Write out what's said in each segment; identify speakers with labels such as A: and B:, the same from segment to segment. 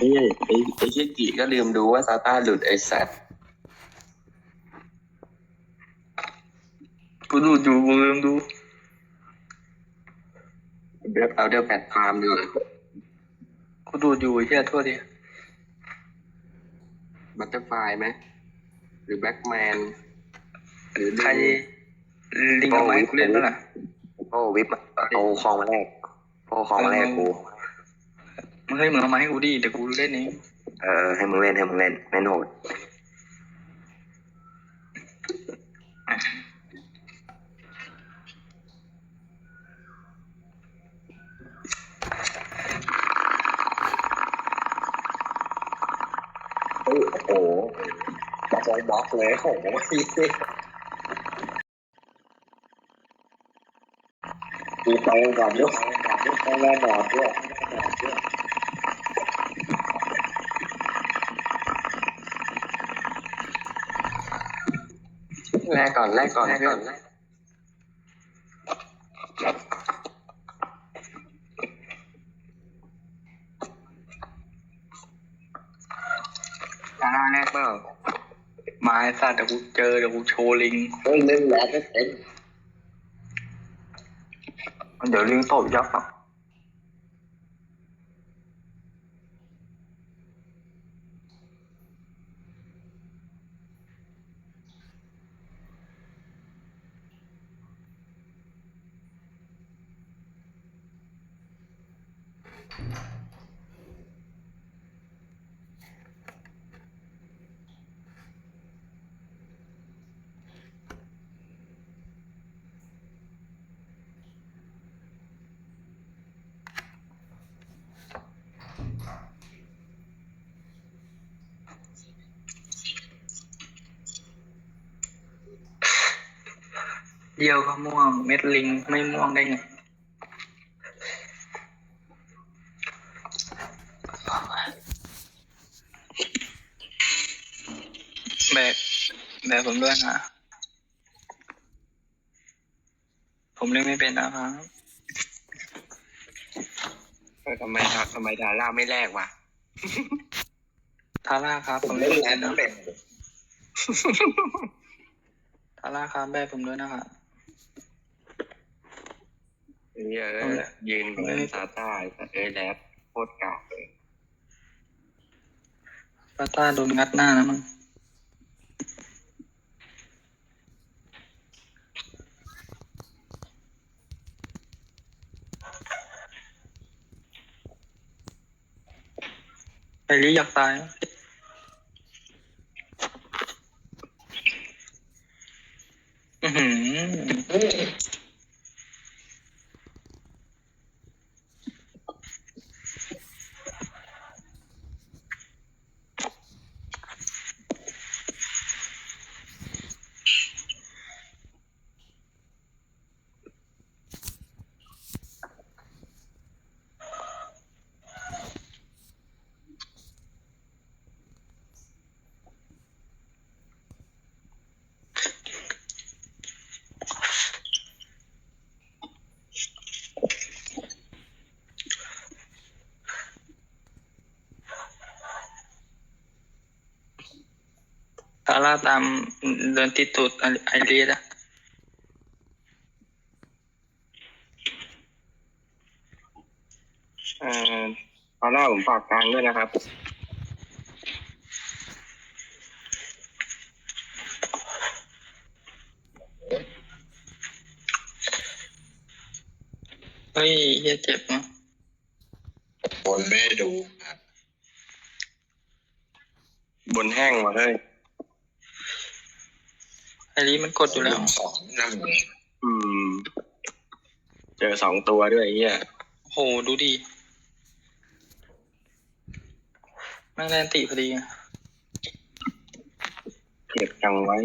A: ไอ้เหี้ยไอ้ไอ้เช่กีก็ลืมดูว่าซาต้าหลุดไอ้สัตว์
B: กูดูอยู่กูลืมดู
A: เดี๋ยวเอาเดี๋ยวแพลตฟอร์มดู
B: กูดูอยู่เหี้ยโทษที
A: บัตเตอร์ไฟไหมหรือแบ็กแมนหรือ
B: ใครลิงเอาไว้เล่นแล้วล่ะ
C: โอ้วิปเอาคลองมาแรกโอ้คลองมาแรกกู
B: มึงให้มึงเอามาให้กูดิเดี๋ยวกูเล่นเอง
C: เออให้มึงเล่นให้มึงเล่นเล่นโหดโอ้โหบล็อกไว้บล็อกเลยโอ้โหกูไปก่อนด้วยต้องแน่นอนด้วย
A: แรกก่อนแรกก่อนแรกก่อน
B: อ่าแรกเปล่ามาไอ้สัตว์เดี๋ยวกูเจอเดี๋ยวกูโชว์ลิง
C: เฮ้ยเล่นแล้วก็เต็ม
B: เดี๋ยวลิงตบยับอะ เดียวก็ม่วงเม็ดลิงไม่ม่วงได้ไง แบกแบกผมด้วยนะ ผมเล่นไม่เป็นนะครับ
A: เออทำไมครับทำไมดาร่าไม่แลกวะ
B: ทาร่าครับ ผม
C: เล่
B: เล่
C: น
B: นไม่
C: แล้
B: เป็
C: วน
B: นะ
C: เป็น
B: ทาร่าครับแบกผมด้วยนะครับ
A: เหี้ยเออยืนกับซาต้าไอ้สัตว์เอ้ยแรปโคตรเก่าเลย
B: ปาต้าโดนงัดหน้านะมึง ไอริอยากตาย ทาร่าตามเดินติดตูดไอไอเลียดอะ
A: เอ่อตอนแรกผมฝากกลางด้วยนะครับ
B: เฮ้ยเฮียเจ็บมั้ง
C: บนไม่ดู
A: บนแห้งมาเฮ้ย
B: ไอรีมันกดอยู่แล้ว
C: สองนั่ง
A: อืม เจอสองตัวด้วยไอ้เหี้ย
B: โหดูดีแม่งแลนติพอดีอะ
A: เก็บจังไว้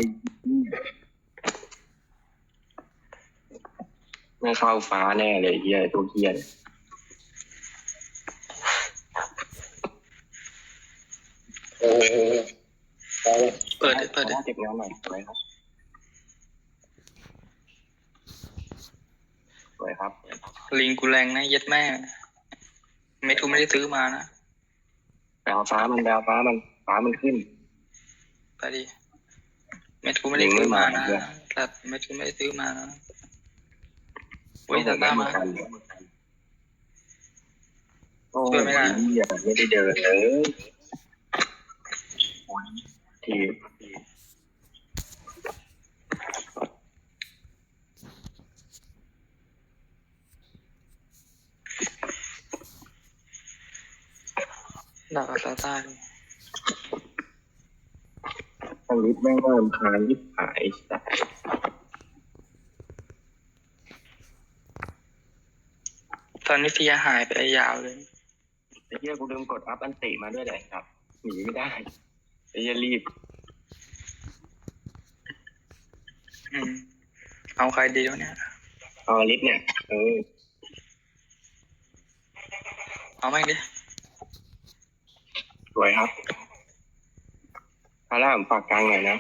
A: ไม่เข้าฟ้าแน่เลยไอ้เหี้ยตัวเหี้ยเนี่ย
C: เออเออ
B: เปิดดิเปิดดิ
A: เก็บงานหน่อยสวยครับสวยครับ
B: ลิงกูแรงนะเย็ดแม่ ไม่ทุกไม่ได้ซื้อมานะ
A: ไปเอาฟ้ามันไปเอาฟ้ามันฟ้ามันขึ้น
B: ไปดิเม็ดกูไม่ได้ซื้อมานะ
A: เดี๋ยว
B: แต่เม็ดกูไม่ได้ซื้อมานะเฮ้ยตาตามา
A: โอ้
B: ช่วยไม่ได้
A: ยอย่าไม่ได้เดินเลยที
B: ดักกับตาตาดิ
A: ทางลิฟต์แม่งเริ่มคานยิบหายสัตว์
B: ตอนนี้เฟียหายไปยาวเลย
A: ไอ้เหี้ยกูลืมกดอัพอันติมาด้วยแหละครับ หนีไม่ได้ไอ้เหี้ยรีบ
B: อืมเอาใครดีวะเนี่ย
A: เอาลิฟต์เนี่ย เออ
B: เอาแม่งดิ
A: สวยครับพาร่ามฝากกลางหน่อยนะ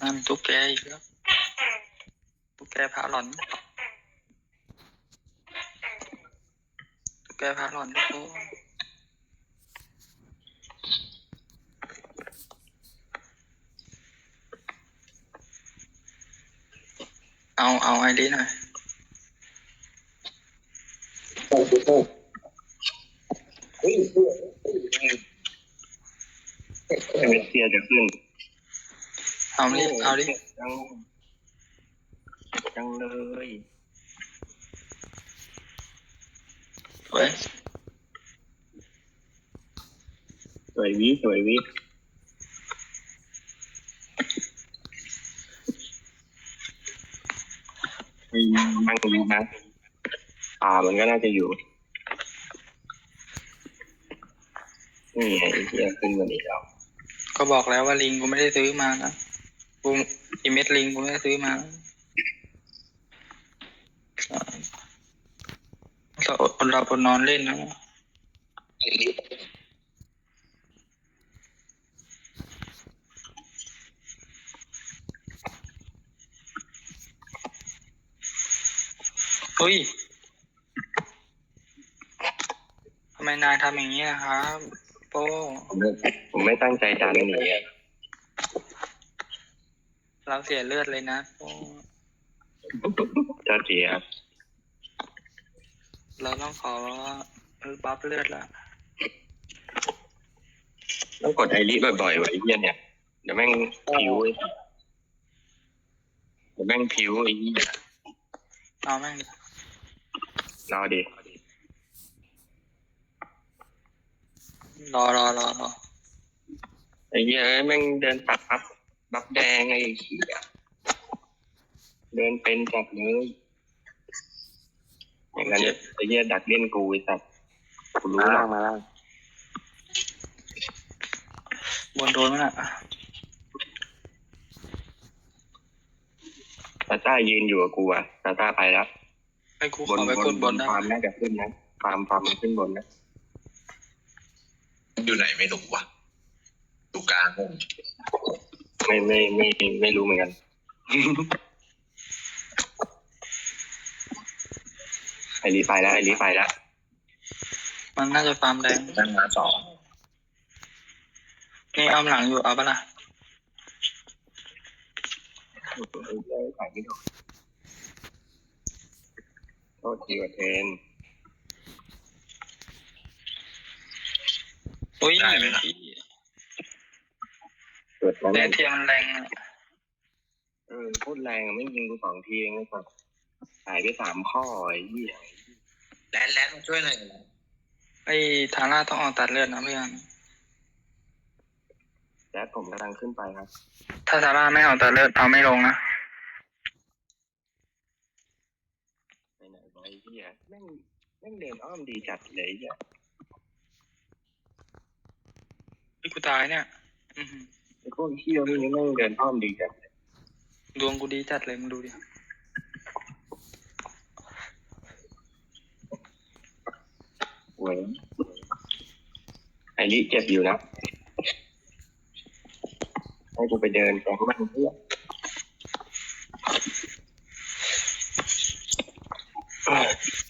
B: นั่นตุ๊กแกอีกแล้วตุ๊กแกพาหลอนตุ๊กแกพาหลอนทุกคนเอา เอาไอรีหน่อย
A: เอเมเซียจะขึ้น
B: เอาดิเอาดิ
A: จังจังเลย
B: เว้ย
A: สวยวิสวยวิไอืมนั่งอยู่นะ ป่ามันก็น่าจะอยู่นี่ไงไอ้เหี้ยขึ้นมาอีกแล้ว
B: ก็บอกแล้วว่าลิงกูไม่ได้ซื้อมานะกูอีเม็ดลิงกูไม่ได้ซื้อมาเราอดหลับอดนอนเล่นนะเฮ้ยทำไมนายทำอย่างนี้อะครับ โป้
A: ผมไม่ผมไม่ตั้งใจดันหนีอะ
B: เราเสียเลือดเลยนะโป้
A: เจ้าเจียบ
B: เราต้องขอบัฟเลือดละ
A: ต้องกดไอริบ่อยๆไว้ไอ้เหี้ยเนี่ยเดี๋ยวแม่งผิวไอ้เดี๋ยวแม่งผิวไอ้เหี้ย
B: เอาแม่งดิ
A: รอดิ
B: รอรอรอรอ
A: ไอ้เหี้ยเอ้ยแม่งเดินปัดปับบับแดงไอ้เหี้ยเดินเป็นจัดเลยอย่างนั้นไอ้เหี้ยดักเล่นกูไอ้สัตว์กูรู้
C: มา
A: หร
C: ล่า
A: องก
C: มาล่าง
B: บนโดนมั้ยน่ะ
A: ตาต้ายืนอยู่กับกูอะตาต้าไปแล้ว
B: ให้กูขอไปกดบนได้
A: ฟาร์ม
B: ไหม
A: น่าจะขึ้นนะฟาร์มฟาร์มมันขึ้นบนนะ
D: อยู่ไหนไม่รู้ว่ะอยู่กลาง
A: ไม่ไม่ไม่ไม่รู้เหมือนกัน ไอรีไปแล้วไอรีไปแล้ว
B: มันน่าจะฟาร์มแดง
D: นั่งมาสอง
B: นี่อ้อมหลังอยู่เอาปะล่ะ
A: ใส่ไม่ถูกโทษทีว่าเทน
B: อุ้ย
A: เกิดแล้ว
B: เด
A: แม่
B: นเทียมมันแรงอะ
A: เออโคตรแรงอะไม่ยิงกูสองทีเองเลยสัตว์หายไปสามข้อไอ้เหี้ย
D: แลนแลนมาช่วยหน่อย
B: ไอ้ทาร่าต้องออกตัดเลือดนะเพื่อน
A: แจ๊ดผมกำลังขึ้นไปครับ
B: ถ้าทาร่าไม่ออกตัดเลือดเอาไม่ลงนะ
A: ไปไหนวะไอ้เหี้ยแม่งแม่งเดินอ้อมดีจัดเลยไอ้เหี้ย
B: ไอ้กูตายเนี่ย อือหือ
A: ไอ้พวกเหี้ยนี่แม่งเดินอ้อมดีจัดเลย
B: ดวงกูดีจัดเลยมึงดูดิ
A: เว้ยไอ้นี่เจ็บอยู่นะให้กูไปเดินแกงมันเพื่อ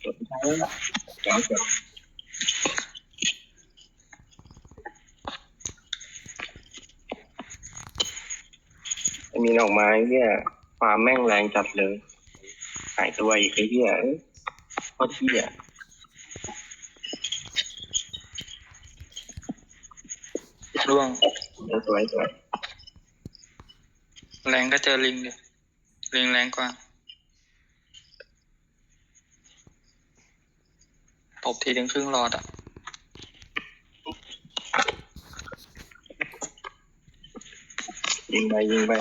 A: สุดท้ายแล้วจอ อดมีดอกไม้เนี่ยความแม่งแรงจัดเลยหายตัวอีกไอ้เหี้ยเอ้ยโคตรเหี้ย
B: ร่วง
A: สวยสวย
B: แรงก็เจอลิงดิลิงแรงกว่าตบทีถึงครึ่งหลอดอะ
A: ยิงไปยิงไป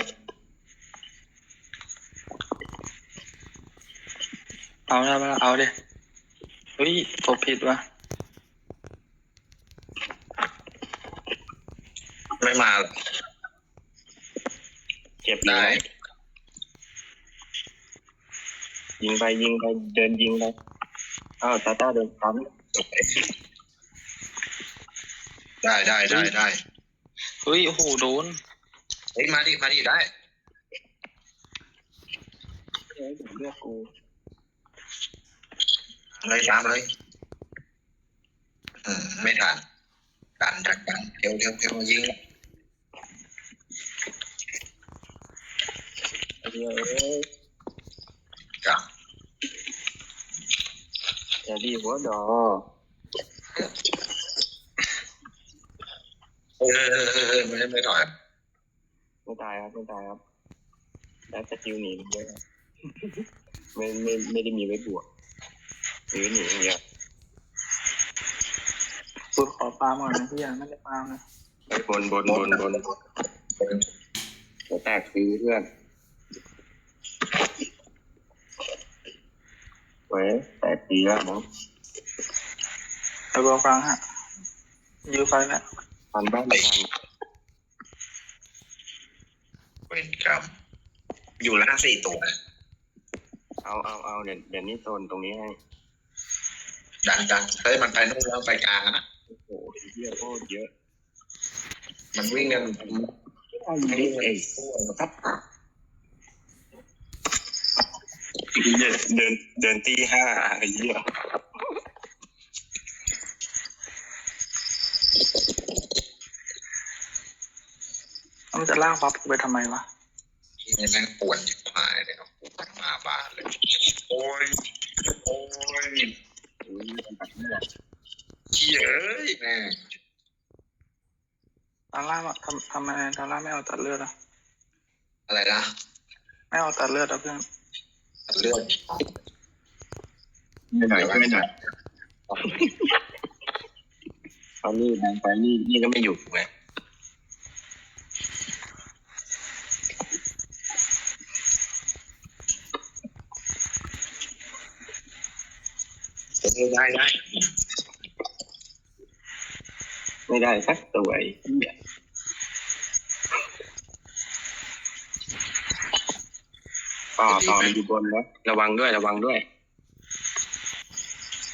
B: เอาได้ปะล่ะเอาดิเฮ้ยตบผิดวะ
D: ไม่มาหรอก
A: เจ็บอยู่
D: ได้
A: นะยิงไปยิงไปเดินยิงไปอ้าวตาตาเดินซ้
D: ได้ได้ได้ได้
B: เฮ้ยโอ้โหโดน
D: เฮ้ยมาดิมาดิได้ำ
A: เฮ้ยเลือกกู
D: เลยตามเลย อืม ไม่ทันดันดันดันเร็วเร็วเร็วยิง
A: ไอ้เหี้ยเอ้ย
D: จ้ะ
A: อย่าดีหัวดอ
D: เออเออเออเออไม่ไม่ถอย
A: ไม่ตายครับไม่ตายครับแล้วสกิลหนีมันเยอะครับไม่ไม่ไม่ได้มีไว้บวก หรือหนีอย่างเดียว
B: สุดขอปลาหมดนะพี่ยังไม่ได้ปลาเลย
A: ไปบนบนบนบนจะแตกซื้อเพื่อนเว้ยแตกซื้อแล้วนะ
B: ไอ้บัวฟังฮะยื้อไฟแล้ว
A: ทันบ้างไม่ทัน
D: เป็นกรรมอยู่แล้วสี่ตัว
A: เอาเอาเอาเดี๋ยวเดี๋ยวนี้โซนตรงนี้ให้
D: ดันดันเฮ้ยมันไปนู่นแล้วไปกลางนะ
A: โอ้โหเหี้ยโคตรเยอะ
D: มันวิ่งกัน
A: ไอ้เด็กไอ้
D: ครับ
A: เหี้ยเดินเดินตีห้าไอ้เหี้ย
B: แล้วมันจะล่างปั๊บไปทำไมวะ
D: นี่แม่งปวดจิบหายเลยครับมาบ้านเลย โอ้ย โอ้ย
A: อุ้ยมันตัด เลือด
D: เหี้ยเอ้ยแม่ง
B: ตอนล่างอะทำทำไมตอนล่างไม่เอาตัดเลือดอะ
D: อะไรนะ
B: ไม่เอาตัดเลือดอะเพื่อน
D: เรื่อง
A: ไม่หน่อยไม่หน่อยเอานี่ดังไปนี่นี่ก็ไม่อยู่ไง
D: ได้ได้
A: ไม่ได้สักตัวไอ้เหี้ยต่อต่อมันอยู่บนนะระวังด้วยระวังด้วย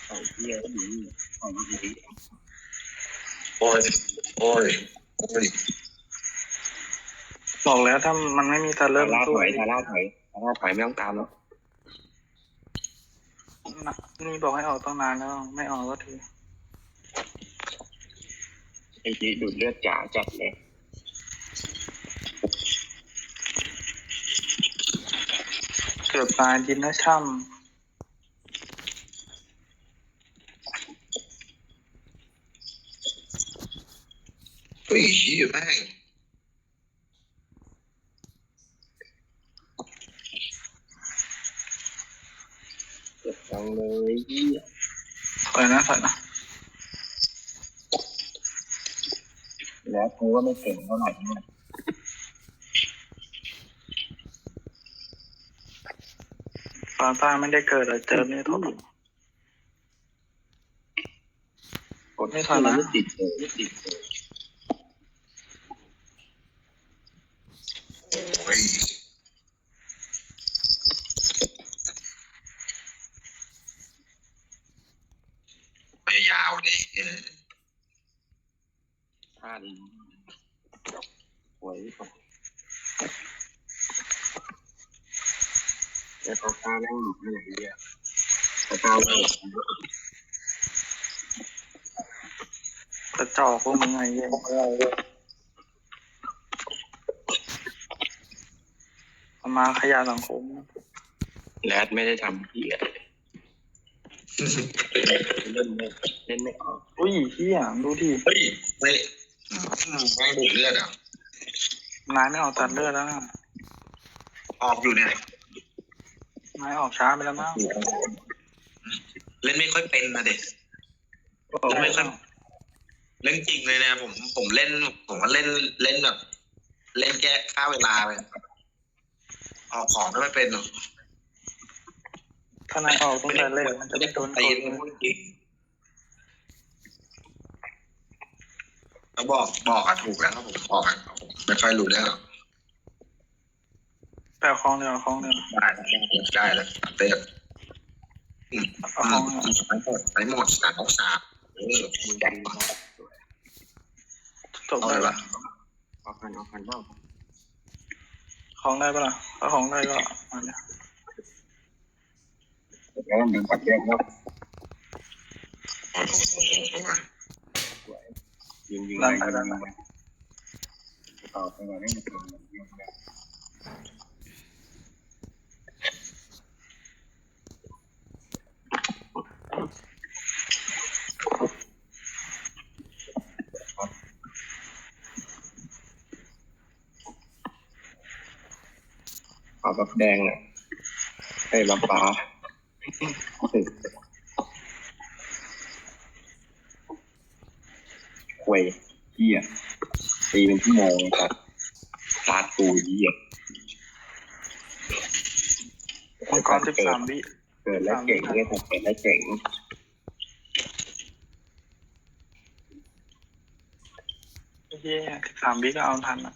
A: ไอ้เหี้ยหนีไอ้เหี้ย
D: โอ้ยโอ้ยโอ้ย
B: บอกแล้วถ้ามันไม่มีตัดเลือด
A: ทาร่า
B: สู้
A: ถอยทาร่าถอยทาร่าถอยไม่ต้องตามแล้ว
B: นะนี่บอกให้ออกตั้งนานแล้ว ไม่ออกก็ที
A: ไอ้ที่ดูดเลือดจ๋าจัดเลย
B: เกือบตายดินนะช่
D: เฮ้ยเหี้ยแม่ง
A: เจ็บจังเลยเหี้ยำ
B: ถอยนะถอยนะ
A: แล้วกูว่าไม่เก่งเท่าไหร่เนี่ย
B: ฟาต้าไม่ได้เกิดอะเจอเนี่ยทบ
A: กดไม่ทันนะไม่ติดเลยไม่ติดเลย
D: โอ้ยไปยาวเลยเออ
A: ท่าดี หวยก่อนเดี๋ยวเขาตาแม่งหลุดไม่ไหนเหี้ยแต่ก้าวไม่ง
B: กระจอกพวกมึงไงเหี้ยเอามาขยะสังคม
A: แรดไม่ได้ทำพี่อะไรเล่นไม่เล่นไม่ออก
B: อุ้ยเฮียดูดิ
D: เฮ้ยไม่ไม่ดูดเลือดอะ
B: นายไม่ออกตัดเลือดแล้วนะ
D: ออกอยู่เนี่ย
B: นายออกช้าไปแล้วมั้ง
D: เล่นไม่ค่อยเป็นนะเด็กเล่นไม่ค่อยเล่นจริงเลยนะผมผมเล่น ผมก็เล่นเล่นแบบเล่นแก้ค่าเวลาไปออกของก็ไม่เป็นหรอก
B: ถ้านายออกตั้งแต่แรกมันจะไม่โดนก
D: ตี
B: ด
D: นพูดจริงแล้วบอกบอกอะถูกแล้วครับผมบอกอะผม ไม่ค่อยรู้เรื่องหรอก
B: แต่เอาของเดียวเอาของเดียว
D: ได้ได้แล้วเต้อืม
B: เอาของเดียว
D: ไปหมดไปหมดสามออกสามเออแดงมา
B: จบ
D: เอา
B: เล
D: เลยย
B: ปะ
D: ปะ
A: เอาพันเอาพันบ้าง
B: ของได้ปะล่ะถ้าของได้ก็มาเนี่ย
A: แล้วดึงปัดแยกแล้วยิงยิงไปยิงไป ต่อไปก่อนนี่มันเป็นเอาแบบแดงอะให้ลำปลาควยเหี้ย ตีเป็นชั่วโมงครับฟาดตูเหี้ย
B: มังกรสิบสามวิ
A: เกิดแล้วเก่งเนี่ยผมเกิดแล้วเก่ง
B: เฮียสิบสามวิก็เอาทันอะ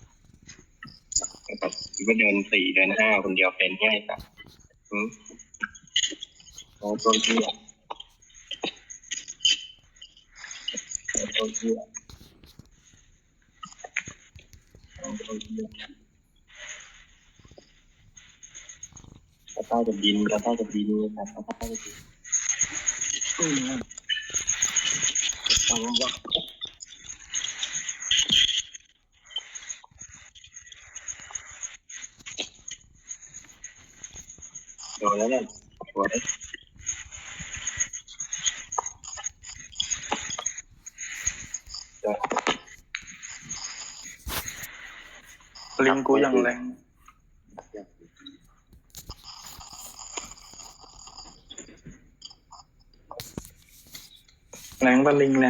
A: แบบก็เดินสี่เดินห้าคนเดียวเป็นง่ายสัสอืมโอ้ต้นเหี้ยโอ้ต้นเหี้ยโอ้ต้นเหี้ย กระต้ายกับดินกระต้ายกับดินนะครับกระต้ายกับดินอืมเอาวะโดนแล้วเนี่ยสวย
B: ลิงกูอย่างแรง แรงปะลิงแ